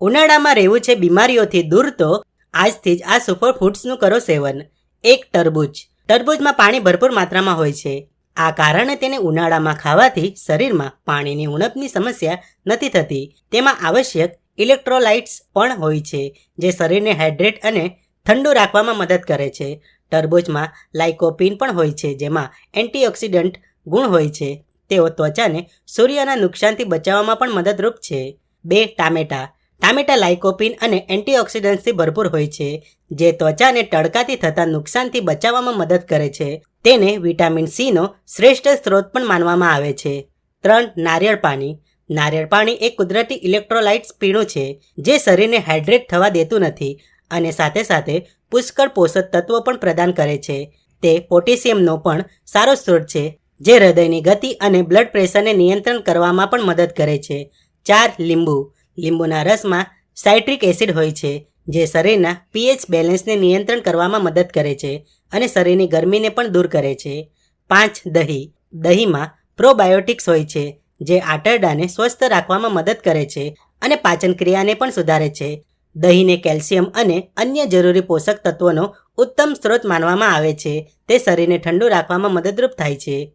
ઉનાળામાં રહેવું છે બીમારીઓથી દૂર તો આજથી જ આ સુપર ફૂડ્સનું કરો સેવન. એક તરબૂચ. તરબૂચમાં પાણી ભરપૂર માત્રામાં હોય છે. આ કારણે તેને ઉનાળામાં ખાવાથી શરીરમાં પાણીની ઉણપની સમસ્યા નથી થતી. તેમાં આવશ્યક ઇલેક્ટ્રોલાઇટ્સ પણ હોય છે, જે શરીરને હાઇડ્રેટ અને ઠંડુ રાખવામાં મદદ કરે છે. તરબૂચમાં લાઇકોપિન પણ હોય છે, જેમાં એન્ટીઓક્સિડન્ટ ગુણ હોય છે. તેઓ ત્વચાને સૂર્યના નુકસાનથી બચાવવામાં પણ મદદરૂપ છે. બે ટામેટા. ટામેટા લાઇકોપિન અને એન્ટીઓક્સિડન્ટ્સથી ભરપૂર હોય છે, જે ત્વચાને તડકાથી થતા નુકસાનથી બચાવવામાં મદદ કરે છે. તેને વિટામિન સીનો શ્રેષ્ઠ સ્ત્રોત પણ માનવામાં આવે છે. ત્રણ, નારિયેળ પાણી. નારિયેળ પાણી એ કુદરતી ઇલેક્ટ્રોલાઇટ્સ પીણું છે, જે શરીરને હાઇડ્રેટ થવા દેતું નથી અને સાથે સાથે પુષ્કળ પોષક તત્વો પણ પ્રદાન કરે છે. તે પોટેશિયમનો પણ સારો સ્ત્રોત છે, જે હૃદયની ગતિ અને બ્લડ પ્રેશરને નિયંત્રણ કરવામાં પણ મદદ કરે છે. ચાર, લીંબુ. લીંબુના રસમાં સાઇટ્રિક એસિડ હોય છે, જે શરીરના પીએચ બેલેન્સને નિયંત્રણ કરવામાં મદદ કરે છે અને શરીરની ગરમીને પણ દૂર કરે છે. પાંચ, દહીં. દહીંમાં પ્રોબાયોટિક્સ હોય છે, જે આંતરડાને સ્વસ્થ રાખવામાં મદદ કરે છે અને પાચન ક્રિયાને પણ સુધારે છે. દહીંને કેલ્શિયમ અને અન્ય જરૂરી પોષક તત્વોનો ઉત્તમ સ્ત્રોત માનવામાં આવે છે, તે શરીરને ઠંડુ રાખવામાં મદદરૂપ થાય છે.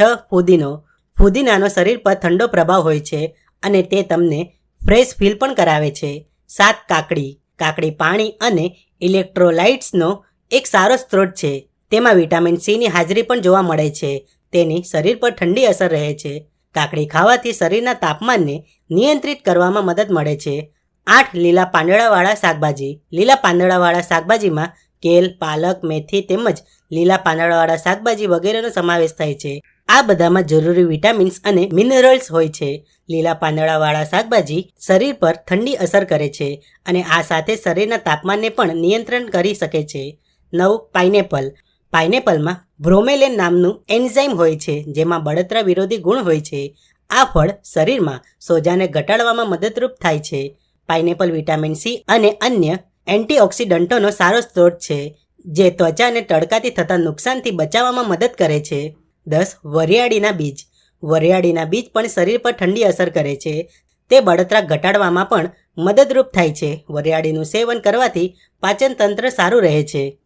છ, ફુદીનો. ફુદીનાનો શરીર પર ઠંડો પ્રભાવ હોય છે અને તે તમને ફ્રેશ ફીલ પણ કરાવે છે. સાત કાકડી કાકડી પાણી અને ઇલેક્ટ્રોલાઇટ્સનો એક સારો સ્ત્રોત છે. તેમાં વિટામિન સીની હાજરી પણ જોવા મળે છે. તેની શરીર પર ઠંડી અસર રહે છે. કાકડી ખાવાથી શરીરના તાપમાનને નિયંત્રિત કરવામાં મદદ મળે છે. આઠ લીલા પાંદડાવાળા શાકભાજી, લીલા પાંદડાવાળા શાકભાજીમાં કેલ, પાલક, મેથી તેમજ લીલા પાંદડાવાળા શાકભાજી વગેરેનો સમાવેશ થાય છે. આ બધામાં જરૂરી વિટામિન્સ અને મિનરલ્સ હોય છે. લીલા પાંદડાવાળા શાકભાજી શરીર પર ઠંડી અસર કરે છે અને આ સાથે શરીરના તાપમાનને પણ નિયંત્રણ કરી શકે છે. નવ, પાઇનેપલ. પાઇનેપલમાં બ્રોમેલેન નામનું એન્ઝાઇમ હોય છે, જેમાં બળતરા વિરોધી ગુણ હોય છે. આ ફળ શરીરમાં સોજાને ઘટાડવામાં મદદરૂપ થાય છે. પાઇનેપલ વિટામિન સી અને અન્ય એન્ટીઓક્સિડન્ટોનો સારો સ્ત્રોત છે, જે ત્વચાને તડકાથી થતા નુકસાનથી બચાવવામાં મદદ કરે છે. દસ, વરિયાળીના બીજ. વરિયાળીના બીજ પણ શરીર પર ઠંડી અસર કરે છે. તે બળતરા ઘટાડવામાં પણ મદદરૂપ થાય છે. વરિયાળીનું સેવન કરવાથી પાચનતંત્ર સારું રહે છે.